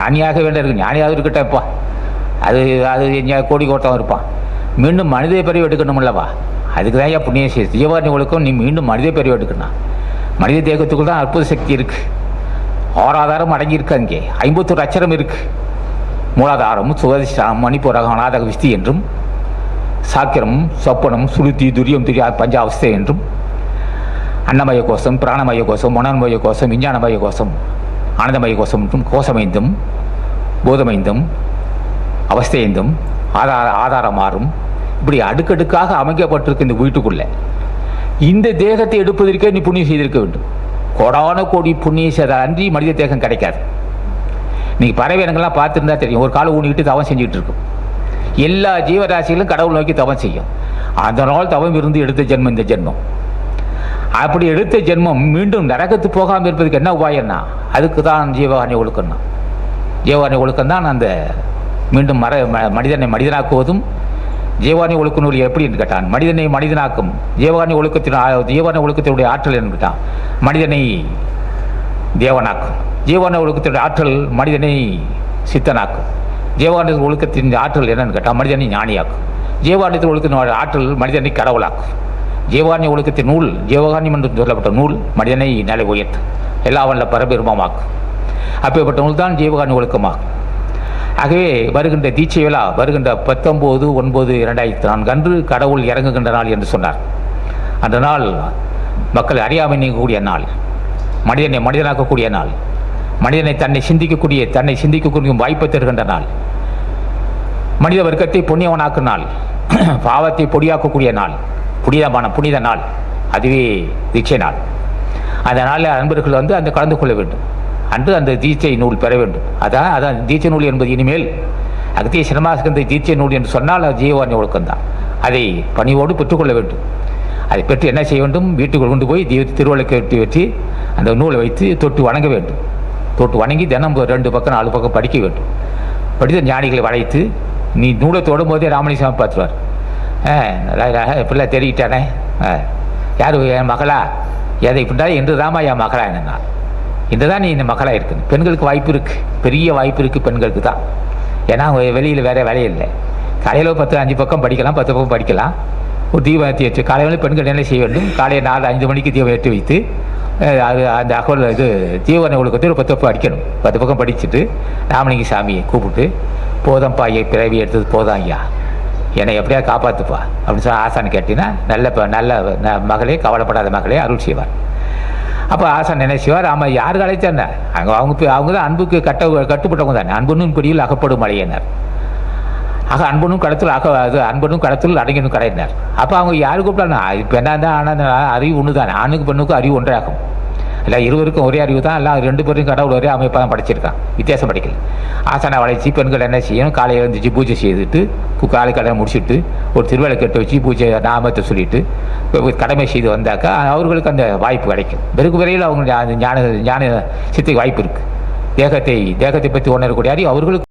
ஞானியாக வேண்டிய இருக்கு. ஞானியாக இருக்கட்டும் இப்போ. அது அது கோடி கோட்டம் இருப்பான் மீண்டும் மனித பிரிவு எடுக்கணும்லவா அதுக்கு தான் ஏன் புண்ணிய செய்யுது ஒழுக்கம் நீ மீண்டும் மனித பிரிவு எடுக்கணும் மனித தேகத்துக்குள் தான் அற்புத சக்தி இருக்குது ஆறாதாரம் அடங்கியிருக்கு அங்கே. ஐம்பத்தொரு அச்சரம் இருக்குது மூலாதாரம் சுகதிஷ்டானம் மணிப்பூரகம் அநாதக விஸ்தி என்றும் சாக்கிரம் சொப்பனம் சுருத்தி துரியம் துரியா பஞ்சாவஸ்தை என்றும் அன்னமய கோஷம் பிராணமய கோஷம் மனோன்மய கோஷம் விஞ்ஞானமய கோஷம் ஆனந்தமய கோஷம் என்றும் கோஷமைந்தும் போதமைந்தும் அவஸ்தைந்தும் ஆதார ஆதாரம் மாறும் இப்படி அடுக்கடுக்காக அமைக்கப்பட்டிருக்கு இந்த வீட்டுக்குள்ளே. இந்த தேகத்தை எடுப்பதற்கே நீ புண்ணியம் செய்திருக்க வேண்டும். கோடான கோடி புண்ணியம் செய்த அன்றி மனித தேகம் கிடைக்காது. நீங்கள் பறவை இனங்கள்லாம் பார்த்துருந்தா தெரியும். ஒரு காலை ஊனிக்கிட்டு தவம் செஞ்சுக்கிட்டு இருக்கும் எல்லா ஜீவராசிகளும் கடவுள் நோக்கி தவம் செய்யும். அதனால் தவம் இருந்து எடுத்த ஜென்மம் இந்த ஜென்மம். அப்படி எடுத்த ஜென்மம் மீண்டும் நரகத்து போகாமல் இருப்பதுக்கு என்ன உபாயம்னா? அதுக்கு தான் ஜீவகாரணி ஒழுக்கம்னா. ஜீவகாரணி ஒழுக்கம் தான் அந்த மீண்டும் மர ம- மனிதனை மனிதனாக்குவதும் ஜீவானி ஒழுக்க நூல் எப்படி என்று கேட்டான்? மனிதனை மனிதனாக்கும். ஜீவானி ஒழுக்கத்தின் ஜீவானி ஒழுக்கத்தினுடைய ஆற்றல் என்று கேட்டான்? மனிதனை தேவனாக்கும். ஜீவான ஒழுக்கத்தினுடைய ஆற்றல் மனிதனை சித்தனாக்கும். ஜீவான ஒழுக்கத்தின் ஆற்றல் என்னன்னு கேட்டால் மனிதனை ஞானியாக்கும். ஜீவானத்தின் ஒழுக்கத்தினுடைய ஆற்றல் மனிதனை கடவுளாக்கும். ஜீவானிய ஒழுக்கத்தின் நூல் ஜீவகானியம் என்று சொல்லப்பட்ட நூல் மனிதனை நிலை உயர்த்து எல்லா வல்ல பரபெருமமாக்கும் அப்பேற்பட்ட நூல் தான் ஜீவகானி ஒழுக்கமாகும் ஆகவே வருகின்ற தீட்சை விழா வருகின்ற பத்தொம்போது ஒன்பது இரண்டாயிரத்தி நான்கு அன்று கடவுள் இறங்குகின்ற நாள் என்று சொன்னார். அந்த நாள் மக்கள் அறியாமை நீங்கக்கூடிய நாள். மனிதனை மனிதனாக்கக்கூடிய நாள். மனிதனை தன்னை சிந்திக்கக்கூடிய தன்னை சிந்திக்கக்கூடிய வாய்ப்பை தருகின்ற நாள். மனித வர்க்கத்தை புண்ணியவனாக்கும் நாள். பாவத்தை பொடியாக்கக்கூடிய நாள். புனிதமான புனித நாள் அதுவே தீட்சை நாள். அந்த நாளில் அன்பர்கள் வந்து அந்த கலந்து கொள்ள வேண்டும். அன்று அந்த தீட்சை நூல் பெற வேண்டும். அதான் அதான் தீட்சை நூல் என்பது இனிமேல் அகத்திய சிரமாசகந்த தீட்சை நூல் என்று சொன்னால் அது ஜீவவாணி ஒழுக்கம்தான். அதை பணிவோடு பெற்றுக்கொள்ள வேண்டும். அதை பெற்று என்ன செய்ய வேண்டும்? வீட்டுக்குள் கொண்டு போய் தீ திருவள்ளுக்கு வெட்டி வெட்டி அந்த நூலை வைத்து தொட்டு வணங்க வேண்டும். தொட்டு வணங்கி தினம் ரெண்டு பக்கம் நாலு பக்கம் படிக்க வேண்டும். படித்த ஞானிகளை வளைத்து நீ நூலை தொடும் போதே ராமலிசாமி பார்த்துருவார். பிள்ளை தெரிவிட்டானே ஆ யார் என் மகளா? எதை இப்படிடா என்று தாமா என் மகளா என்னன்னா. இன்று தான் நீ இந்த மகளாக இருக்குது பெண்களுக்கு வாய்ப்பு இருக்குது பெரிய வாய்ப்பு இருக்குது பெண்களுக்கு தான். ஏன்னா வெளியில் வேறு வேலையே இல்லை. காலையில் பத்து அஞ்சு பக்கம் படிக்கலாம் பத்து பக்கம் படிக்கலாம். ஒரு தீபம் ஏற்றி வச்சு காலையில் பெண்கள் என்ன செய்ய வேண்டும்? காலையில் நாலு அஞ்சு மணிக்கு தீபம் ஏற்றி வைத்து அது அந்த அகவல் இது ஜீவனை ஒழுக்கத்தை ஒரு பத்து பக்கம் அடிக்கணும். பத்து பக்கம் படிச்சுட்டு ராமலிங்க சாமியை கூப்பிட்டு போதம் பாயை பிறவி எடுத்தது போதும் ஐயா என்னை எப்படியா காப்பாற்றுப்பா அப்படின்னு சொல்லி ஆசான் கேட்டினா நல்ல இப்போ நல்ல ந- மகளே கவலைப்படாத மகளே அருள் செய்வார். அப்போ ஆசான் நினைச்சுவார் ஆமாம் யார் அழைத்தானே அங்கே அவங்க பே- அவங்க தான் அன்புக்கு கட்ட கட்டுப்பட்டவங்க தானே. அன்புன்னு பிடியில் அகப்படும் மழையினர் ஆக அன்பனும் கடத்தில் அக அது அன்பனும் கடத்தில் அடங்கினும் கடையினார் அப்போ அவங்க யார் கூப்பிட்டாங்க இப்போ என்ன தான் ஆனால் அறிவு ஒன்று தானே ஆணுக்கு பெண்ணுக்கும் அறிவு ஒன்றாகும். இல்லை இருவருக்கும் ஒரே அறிவு தான். எல்லாம் ரெண்டு பேரும் கடவுள் ஒரே அமைப்பாக தான் படைச்சிருக்கான். வித்தியாசம் படிக்கல. ஆசனை வளைச்சி பெண்கள் என்ன செய்யணும்? காலையில் எழுந்துச்சு பூஜை செய்துட்டு கு- காலை கடனை முடிச்சுட்டு ஒரு திருவிழா கட்டு வச்சு பூஜை நாமத்தை சொல்லிட்டு கடமை செய்து வந்தாக்கா அவர்களுக்கு அந்த வாய்ப்பு கிடைக்கும். வெறுக்கு வரையில் அவங்க ஞான ஞான சித்திக்கு வாய்ப்பு இருக்குது தேகத்தை தேகத்தை பற்றி உணரக்கூடிய அறிவு அவர்களுக்கு